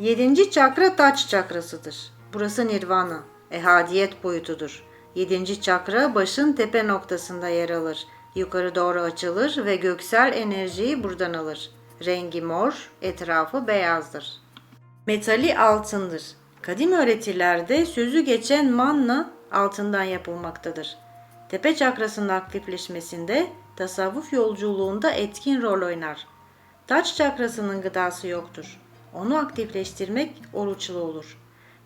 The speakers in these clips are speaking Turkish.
Yedinci çakra taç çakrasıdır. Burası nirvana, ehadiyet boyutudur. Yedinci çakra başın tepe noktasında yer alır. Yukarı doğru açılır ve göksel enerjiyi buradan alır. Rengi mor, etrafı beyazdır. Metali altındır. Kadim öğretilerde sözü geçen manna altından yapılmaktadır. Tepe çakrasının aktifleşmesinde tasavvuf yolculuğunda etkin rol oynar. Taç çakrasının gıdası yoktur. Onu aktifleştirmek oruçlu olur.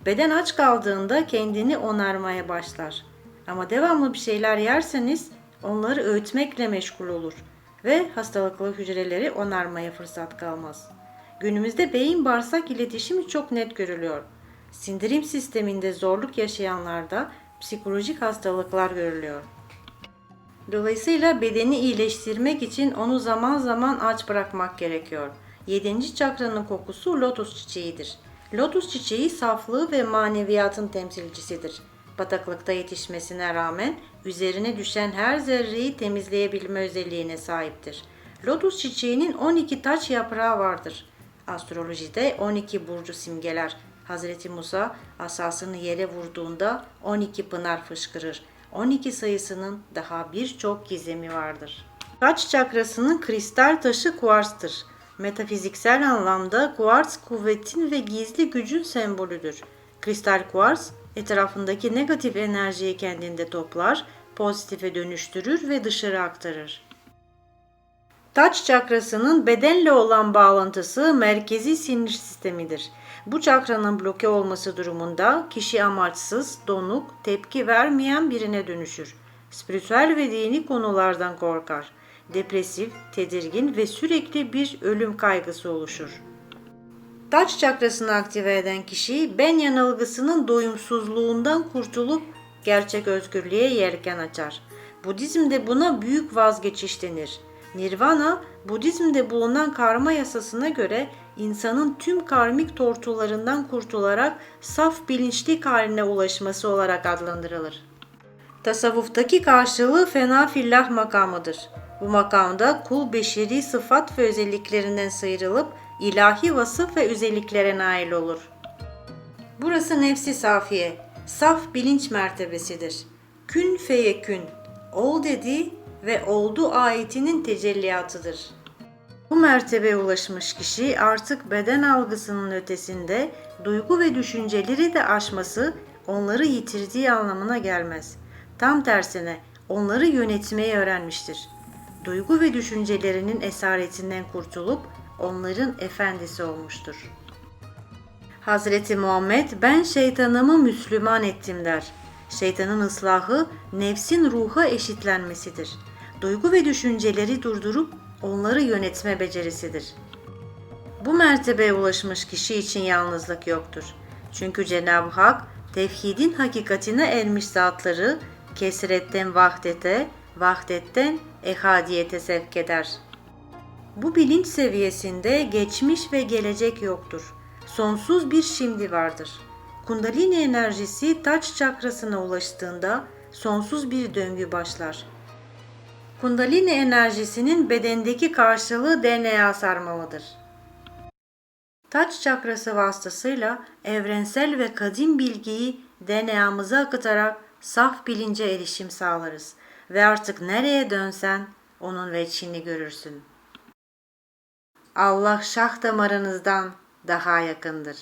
Beden aç kaldığında kendini onarmaya başlar. Ama devamlı bir şeyler yerseniz onları öğütmekle meşgul olur ve hastalıklı hücreleri onarmaya fırsat kalmaz. Günümüzde beyin bağırsak iletişimi çok net görülüyor. Sindirim sisteminde zorluk yaşayanlarda psikolojik hastalıklar görülüyor. Dolayısıyla bedeni iyileştirmek için onu zaman zaman aç bırakmak gerekiyor. Yedinci çakranın kokusu lotus çiçeğidir. Lotus çiçeği saflığı ve maneviyatın temsilcisidir. Bataklıkta yetişmesine rağmen üzerine düşen her zerreyi temizleyebilme özelliğine sahiptir. Lotus çiçeğinin 12 taç yaprağı vardır. Astrolojide 12 burcu simgeler. Hazreti Musa asasını yere vurduğunda 12 pınar fışkırır. 12 sayısının daha birçok gizemi vardır. Taç çakrasının kristal taşı kuarstır. Metafiziksel anlamda kuarts kuvvetin ve gizli gücün sembolüdür. Kristal kuarts etrafındaki negatif enerjiyi kendinde toplar, pozitife dönüştürür ve dışarı aktarır. Taç çakrasının bedenle olan bağlantısı merkezi sinir sistemidir. Bu çakranın bloke olması durumunda kişi amaçsız, donuk, tepki vermeyen birine dönüşür. Spiritüel ve dini konulardan korkar. Depresif, tedirgin ve sürekli bir ölüm kaygısı oluşur. Taç çakrasını aktive eden kişi ben yanılgısının doyumsuzluğundan kurtulup gerçek özgürlüğe yelken açar. Budizmde buna büyük vazgeçiş denir. Nirvana, Budizmde bulunan karma yasasına göre insanın tüm karmik tortularından kurtularak saf bilinçlik haline ulaşması olarak adlandırılır. Tasavvuftaki karşılığı fena fillah makamıdır. Bu makamda kul beşeri sıfat ve özelliklerinden sıyrılıp ilahi vasıf ve özelliklere nail olur. Burası nefsi safiye, saf bilinç mertebesidir. Kün feyekün, ol dedi ve oldu ayetinin tecelliyatıdır. Bu mertebeye ulaşmış kişi artık beden algısının ötesinde duygu ve düşünceleri de aşması onları yitirdiği anlamına gelmez. Tam tersine onları yönetmeyi öğrenmiştir. Duygu ve düşüncelerinin esaretinden kurtulup onların efendisi olmuştur. Hazreti Muhammed ben şeytanımı Müslüman ettim der. Şeytanın ıslahı nefsin ruha eşitlenmesidir. Duygu ve düşünceleri durdurup onları yönetme becerisidir. Bu mertebeye ulaşmış kişi için yalnızlık yoktur. Çünkü Cenab-ı Hak tevhidin hakikatine ermiş zatları kesretten vahdete, vahdetten ehadiyete sevk eder. Bu bilinç seviyesinde geçmiş ve gelecek yoktur. Sonsuz bir şimdi vardır. Kundalini enerjisi taç çakrasına ulaştığında sonsuz bir döngü başlar. Kundalini enerjisinin bedendeki karşılığı DNA sarmalıdır. Taç çakrası vasıtasıyla evrensel ve kadim bilgiyi DNA'mıza akıtarak saf bilince erişim sağlarız ve artık nereye dönsen onun veçhini görürsün. Allah şah damarınızdan daha yakındır.